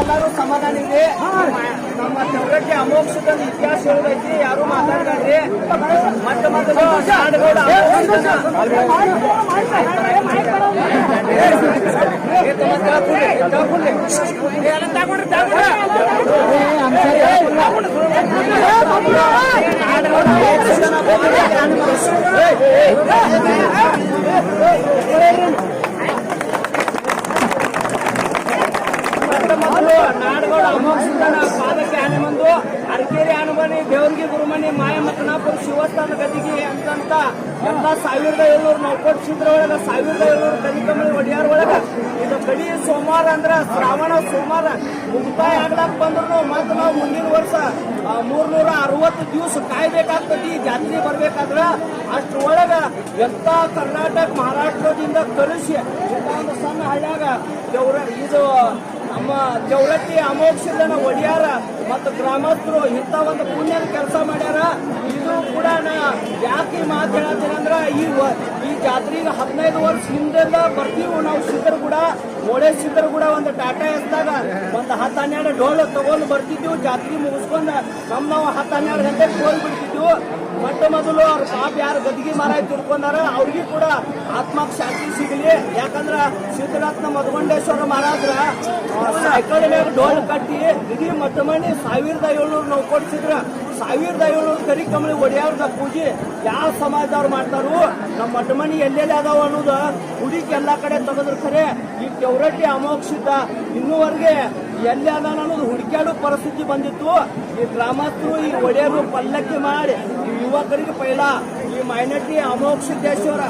ಎಲ್ಲರೂ ಸಮಾಧಾನ ಇದೆ ನಮ್ಮ ಚೌರಟ್ಟಿ ಅಮೋಕ್ಷದ ಇತಿಹಾಸ ಹೇಳೈತಿ ಯಾರು ಮಾತಾಡ್ಬೇಡ್ರಿ ಮತ್ತೆ ಮೊದಲು ಶಾಲೆಗಳು ಮೊದಲು ನಾಡುಗಳು ಅಮೋಕ್ಷನ ಪಾದಕ್ಕೆ ಆನೆ ಬಂದು ಅರಕೇರಿ ಆನಮನಿ ದೇವರಿಗೆ ಗುರುಮನಿ, ಮಾಯಮತನಾಪುರ, ಶಿವಸ್ಥಾನ ಗದಿಗೆ ಅಂತಂತ ಎಲ್ಲ ಸಾವಿರದ ಏಳ್ನೂರು ನೌಕೋಟ್ ಕ್ಷೇತ್ರ ಒಳಗ ಸಾವಿರದ ಏಳ್ನೂರು ಕಲಿಕಮಳಿ ಒಡಿಯಾರ ಒಳಗ. ಇದು ಕಡಿ ಸೋಮವಾರ ಅಂದ್ರ ಶ್ರಾವಣ ಸೋಮವಾರ. ಮುಕ್ತಾಯ ಆಗ್ಲಾಕ್ ಬಂದ್ರು ಮತ್ತೆ ನಾವು ಮುಂದಿನ ವರ್ಷ ಮೂರ್ನೂರ ಅರವತ್ತು ದಿವಸ ಕಾಯ್ಬೇಕಾಗ್ತದೆ ಈ ಜಾತ್ರೆ ಬರ್ಬೇಕಾದ್ರ ಅಷ್ಟ್ರೊಳಗ ಎಂತ ಕರ್ನಾಟಕ ಮಹಾರಾಷ್ಟ್ರದಿಂದ ಕಲಸಿ ಇಂಥ ಒಂದು ಸಣ್ಣ ಹಳ್ಳಿಯಾಗ ಇದು ನಮ್ಮ ಚೌರಟ್ಟಿ ಅಮೋಕ್ಷದನ ಒಡೆಯಾರ ಮತ್ತು ಗ್ರಾಮಸ್ಥರು ಇಂಥ ಒಂದು ಪುಣ್ಯದ ಕೆಲಸ ಮಾಡ್ಯಾರ. ಇದು ಕೂಡ ನಾ ಯಾಕೆ ಮಾತು ಅಂದ್ರ ಈ ಈ ಜಾತ್ರೆಗೆ ಹದಿನೈದು ವರ್ಷ ಹಿಂದೆಲ್ಲ ಬರ್ತೀವಿ ನಾವು ಸಿದ್ದರಗೂಡ ಮೋಳೆ ಸಿದ್ದರಗೂಡ ಒಂದು ಟಾಟಾ ಎಸ್ದಾಗ ಒಂದು ಹತ್ತು ಹನ್ನೆರಡು ಡೋಲ್ ತಗೊಂಡು ಬರ್ತಿದ್ದೆವು ಜಾತ್ರೆ ಮುಗಿಸ್ಕೊಂಡು ನಮ್ಮ ನಾವು ಹತ್ತು ಹನ್ನೆರಡು ಗಂಟೆಗೆ ಹೋಗಿ ಬಿಡ್ತಿದ್ವಿ ಮೊಟ್ಟ ಮೊದಲು ಅವ್ರ ಪಾಪ ಯಾರು ಗದಿಗೆ ಮಾರಾಯ ತಿಳ್ಕೊಂಡಾರ, ಅವ್ರಿಗೆ ಕೂಡ ಆತ್ಮಕ್ಕೆ ಶಾಂತಿ ಸಿಗಲಿ. ಯಾಕಂದ್ರ ಸಿದ್ದರಾತ್ನ ಮಧುಗೊಂಡೇಶ್ವರ ಮಹಾರಾಜ್ರ ಸೈಕಲ್ ಮೇಲೆ ಡೋಲ್ ಕಟ್ಟಿ ಇಡೀ ಮಠಮಣಿ ಮಣಿ ಸಾವಿರದ ಏಳ್ನೂರು ನಾವು ಕೊಡ್ಸಿದ್ರ. ಸಾವಿರದ ಏಳ್ನೂರು ಕರಿ ಕಮಳಿ ಒಡೆಯವ್ರದ ಪೂಜೆ ಯಾವ ಸಮಾಜದವ್ರು ಮಾಡ್ತಾರು? ನಮ್ಮ ಮಠಮಣಿ ಮಣಿ ಎಲ್ಲೆಲ್ಲಿ ಅದಾವ ಅನ್ನೋದು ಹುಡುಕಿ ಎಲ್ಲಾ ಕಡೆ ತೆಗೆದ್ರ ಖರೆ. ಈ ಕೆವರಟ್ಟಿ ಅಮೋಕ್ಷಿತ ಇನ್ನೂವರೆಗೆ ಎಲ್ಲಿ ಅದಾನ ಅನ್ನೋದು ಹುಡುಕ್ಯಾಡೋ ಪರಿಸ್ಥಿತಿ ಬಂದಿತ್ತು. ಈ ಗ್ರಾಮಸ್ಥರು ಈ ಒಡೆಯರು ಪಲ್ಲಕ್ಕಿ ಮಾಡಿ ಯುವಕರಿಗೆ ಪೈಲ. ಈ ಮೈನಟ್ಟಿ ಅಮೋಘ ಸಿದ್ದೇಶ್ವರ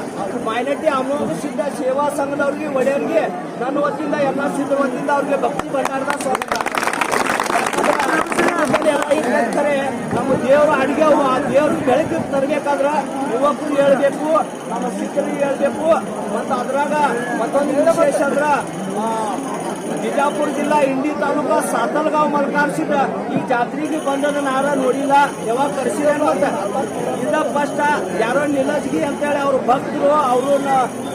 ಮೈನಟ್ಟಿ ಅಮೋಘ ಸಿದ್ಧ ಸೇವಾ ಸಂಘದವ್ರಿಗೆ ಒಡೆಯರಿಗೆ ನನ್ನ ವತಿಯಿಂದ, ಎಲ್ಲ ಸಿದ್ಧ ವತಿಯಿಂದ ಅವ್ರಿಗೆ ಭಕ್ತಿ ಭಂಡಾರದ ಸ್ವಾಗತ. ನಮ್ಮ ದೇವರು ಅಡಿಗೆ ಆ ದೇವ್ರ ಬೆಳಕಿಗೆ ತರಬೇಕಾದ್ರೆ ಯುವಕರು ಹೇಳ್ಬೇಕು, ನಮ್ಮ ಸಿಕ್ಕರಿಗೆ ಹೇಳ್ಬೇಕು. ಮತ್ತು ಅದ್ರಾಗ ಮತ್ತೊಂದು ವಿಶೇಷ ಅಂದ್ರೆ ಬಿಜಾಪುರ ಜಿಲ್ಲಾ ಇಂಡಿ ತಾಲೂಕ ಸಾತಲ್ಗಾಂವ್ ಮಲ್ಕಾರ್ಸಿದ ಈ ಜಾತ್ರೆಗೆ ಬಂದದ ನಾರ ನೋಡಿಲ್ಲ. ಯಾವಾಗ ಕರ್ಸಿದ ಇದ ಫಸ್ಟ್ ಯಾರೋ ನಿಲಜ್ಗಿ ಅಂತೇಳಿ ಅವ್ರ ಭಕ್ತರು, ಅವರು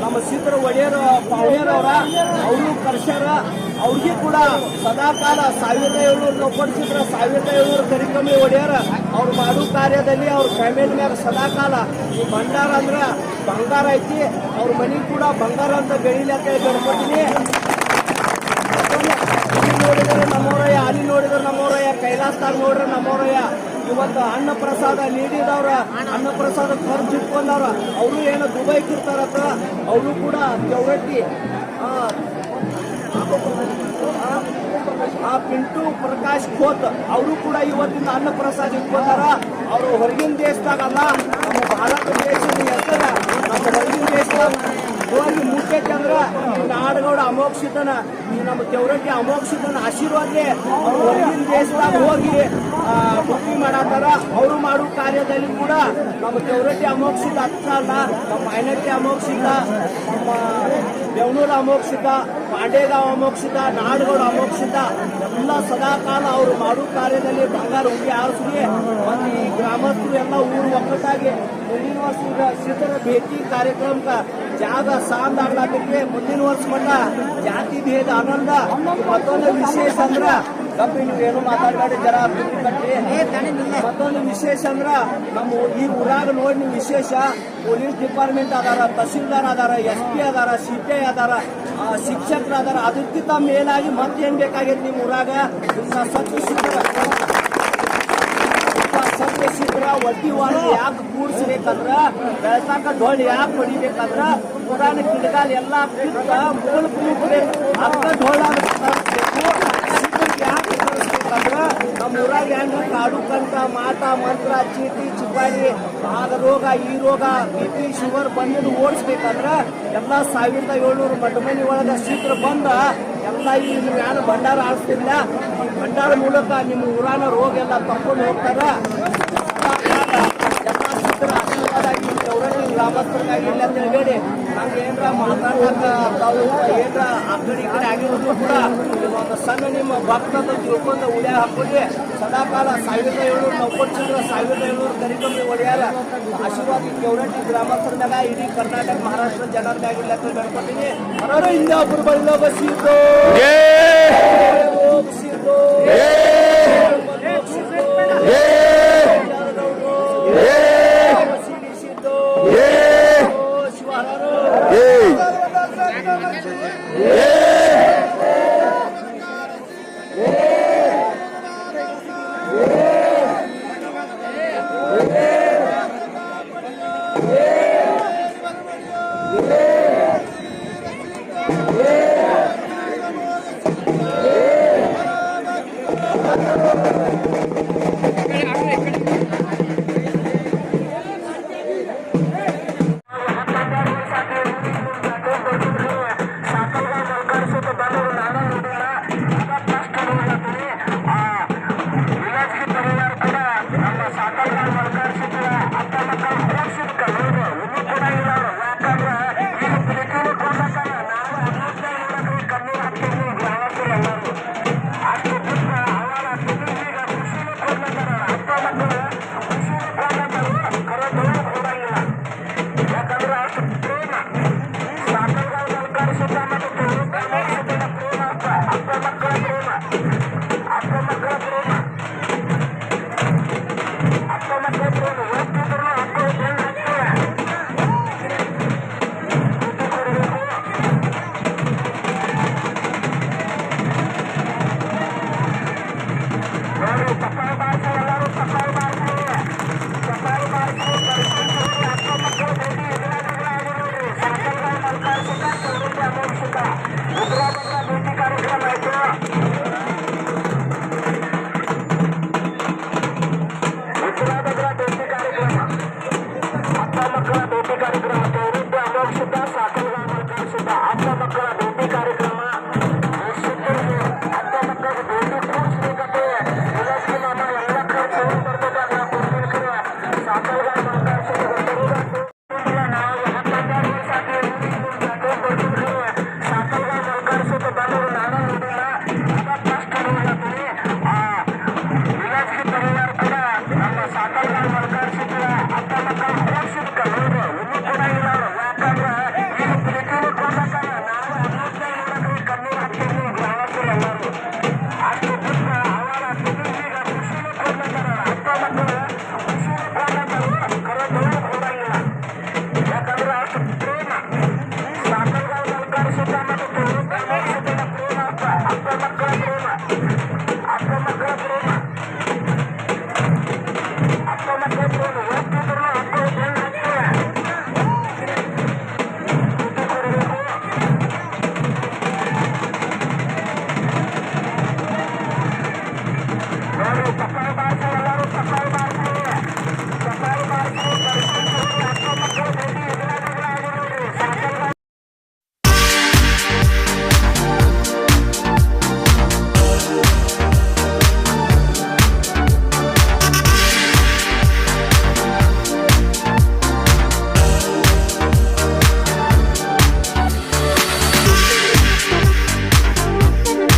ನಮ್ಮ ಸಿದ್ರ ಒಡೆಯರ ಪಾಳ್ಯರವ್ರ ಅವರು. ಕರ್ಸ್ಯಾರ. ಅವ್ರಿಗೆ ಕೂಡ ಸದಾಕಾಲ ಸಾವಿರದ ಏಳ್ನೂರು ಕೊಡ್ಸಿದ್ರ ಸಾವಿರದ ಏಳ್ನೂರು ಕರಿಕಮ್ಮಿ ಒಡೆಯರ. ಅವ್ರು ಮಾಡೋ ಕಾರ್ಯದಲ್ಲಿ ಅವ್ರ ಫ್ಯಾಮಿಲಿ ಮ್ಯಾಗ ಸದಾಕಾಲ ಈ ಭಂಡಾರ ಅಂದ್ರ ಬಂಗಾರ ಐತಿ. ಅವ್ರ ಮನೆ ಕೂಡ ಬಂಗಾರ ಅಂತ ಬೆಳಿಲಿ ಅಂತ ಹೇಳಿ ನಮ್ಮವರಯ್ಯ ನೋಡ್ರಿ ನಮ್ಮವರಯ್ಯ ಇವತ್ತು ಅನ್ನ ಪ್ರಸಾದ ನೀಡಿದವ್ರ ಅನ್ನ ಪ್ರಸಾದ ಖರ್ಚು ಇಟ್ಕೊಂಡವ್ರ ಅವರು ಏನೋ ದುಬೈಗೆ ಇರ್ತಾರತ್ತ ಅವರು ಕೂಡ ಚೌರಟ್ಟಿ ಆ, ಪಿಂಟು ಪ್ರಕಾಶ್ ಖೋತ್ ಅವರು ಕೂಡ ಇವತ್ತಿನ ಅನ್ನ ಪ್ರಸಾದ ಇಟ್ಕೊಂಡಾರ. ಅವರು ಹೊರಗಿನ ದೇಶದಾಗಲ್ಲ ನಮ್ಮ ಭಾರತ ದೇಶದ ಹೆಸರ ನಮ್ಮ ಹೊರಗಿನ ದೇಶದಾಗ ಹೋಗಿ ಚಂದ್ರ ನಾಡಗೌಡ ಅಮೋಕ್ಷಿತನ ನಮ್ಮ ದೇವರಟ್ಟಿ ಅಮೋಕ್ಷಿತನ ಆಶೀರ್ವಾದ ದೇಶದಾಗ ಹೋಗಿ ಭಕ್ತಿ ಮಾಡತ್ತಾರ ಅವರು ಮಾಡೋ ಕಾರ್ಯದಲ್ಲಿ ಕೂಡ ನಮ್ಮ ದೇವರಟ್ಟಿ ಅಮೋಕ್ಷಿತ ಅಲ್ಲ ನಮ್ಮ ಮೈನಟ್ಟಿ ಅಮೋಕ್ಷಿತ ನಮ್ಮ ಬೆವನೂರು ಅಮೋಕ್ಷಿತ ಪಾಂಡೇಗಾಂವ್ ಅಮೋಕ್ಷಿತ ನಾಡುಗಳು ಅಮೋಕ್ಷಿತ ಎಲ್ಲ ಸದಾ ಕಾಲ ಅವರು ಮಾಡೋ ಕಾರ್ಯದಲ್ಲಿ ಬಂಗಾರ ಹುಡುಗಿ ಆರಿಸಿಗೆ ಮತ್ತು ಈ ಗ್ರಾಮಸ್ಥರು ಎಲ್ಲ ಊರು ಒಕ್ಕಟ್ಟಾಗಿ ಮುಂದಿನ ವರ್ಷ ಸಿದ್ಧರ ಭೇಟಿ ಕಾರ್ಯಕ್ರಮಕ್ಕೆ ಜಾಗ ಸಾಂದ್ ಮುಂದಿನ ವರ್ಷ ಮಟ್ಟ ಜಾತಿ ಭೇದ ಆನಂದ. ಮತ್ತೊಂದು ವಿಶೇಷ ಅಂದ್ರ ಕಪ್ಪಿ ನೀವು ಏನು ಮಾತಾಡಬೇಡಿ ಜರ ಕಟ್ಟಿ ಮತ್ತೊಂದು ವಿಶೇಷ ಅಂದ್ರ ನಮ್ಮ ಈ ಊರಾಗ ನೋಡಿ ನೀವು ವಿಶೇಷ. ಪೊಲೀಸ್ ಡಿಪಾರ್ಟ್ಮೆಂಟ್ ಅದಾರ ತಹಸೀಲ್ದಾರ್ ಅದಾರ ಎಸ್ ಪಿ ಅದಾರ ಸಿ ಪಿ ಐ ಅದಾರ ಶಿಕ್ಷಕರಾದಾರ ಶಿಕ್ಷಕರು ಅದಾರ ಅದಕ್ಕಿಂತ ಮೇಲಾಗಿ ಮತ್ತೇನ್ ಬೇಕಾಗೈತಿ ನಿಮ್ಮ ಊರಾಗ? ಸಿದ್ರ ಒಡ್ಡಿ ವಾರ ಯಾಕೆ ಕೂಡಿಸ್ಬೇಕಂದ್ರ ಬೆಳಸಾಕ ಡೊಳ್ಳು ಯಾಕೆ ಹೊಡಿಬೇಕಂದ್ರ ಪುರಾಣ ಕಿಡಗಾಲ ಎಲ್ಲ ಮೂಲ ಕೂಡ್ರೆ ಅಕ್ಕ ಡೋಲ್ ಯಾಕೆ ಕಳಿಸ್ಬೇಕಂದ್ರ ನಮ್ಮ ಊರಾಗ ಹೆಂಗ ಕಾಡು ಮಾತಾ ಮಾಟ ಮಂತ್ರ, ಚೀಟಿ ಚಿಪಾಡಿ ಆಗ ರೋಗ ಈ ರೋಗ ಬಿ ಪಿ, ಶುಗರ್ ಬಂದಿದ್ದು ಓಡಿಸ್ಬೇಕಂದ್ರ ಎಲ್ಲ ಸಾವಿರದ ಏಳ್ನೂರು ಮಠ ಮನೆ ಒಳಗ ಶೀಘ್ರ ಬಂದ ಎಲ್ಲ ಈ ಯಾರು ಭಂಡಾರ ಈ ಭಂಡಾರ ಮೂಲಕ ನಿಮ್ಮ ಊರಾನ ರೋಗ ಎಲ್ಲ ತಕೊಂಡು ಹೋಗ್ತಾರ ಎಲ್ಲ ಏಳ್ನೂರ ಗ್ರಾಮಸ್ಥರಾಗಿ ಇಲ್ಲ ಅಂತ ಹೇಳಿ ನಮ್ಗೆ ಏನ್ರ ತಾವು ಏನ್ರ ಆ ಕಡೆ ಈ ಕಡೆ ಆಗಿರೋದು ಕೂಡ ಒಂದು ಸಣ್ಣ ನಿಮ್ಮ ಭಕ್ತದ ತಿಳ್ಕೊಂಡು ಉಳ್ಯ ಹಾಕೊಳ್ಳಿ ಸದಾಕಾಲ ಸಾವಿರದ ಏಳ್ನೂರು ನೌಕರ್ಚಿಂದ್ರ ಸಾವಿರದ ಏಳ್ನೂರು ಕರಿಕಮ್ಮಿ ಒಡೆಯಾರ ಆಶೀರ್ವಾದ ಚೌರಟ್ಟಿ ಗ್ರಾಮಸ್ಥರ ಮ್ಯಾಗ ಇಡೀ ಕರ್ನಾಟಕ ಮಹಾರಾಷ್ಟ್ರ ಜನರ ಮ್ಯಾಗಿಲ್ಲ ಅಂತ ಬೇಡ್ಕೊತೀನಿ ಹೊರಡು ಇಂಡಿಯಾ ಬುರ್ಬಳಿಲ ಬಸ್ಸಿದ್ದು ಬಸ್ಸಿದ್ದು Aleluia!